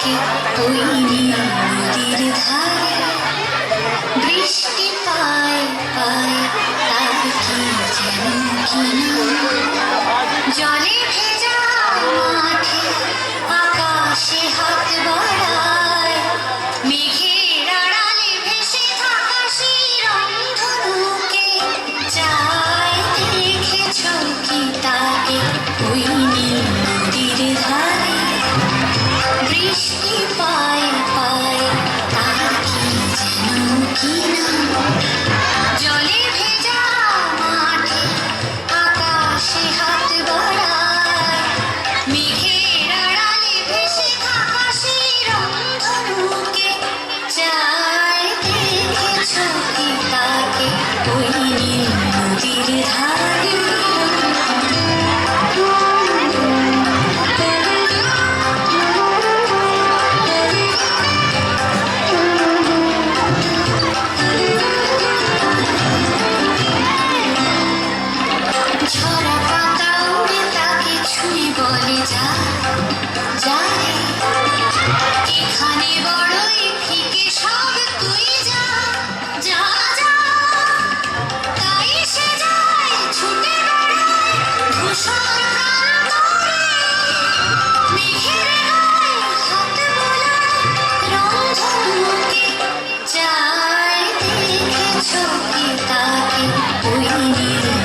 ওই নীল নদীর ধারে বৃষ্টি পায় পায়, তার কি যেন কি জলে ভেজা মাঠে আকাশে হাত বাড়ায়। মেঘের আড়ালে ভেসে থাকা সেই দেখেছ কি তাকে ওই 不一定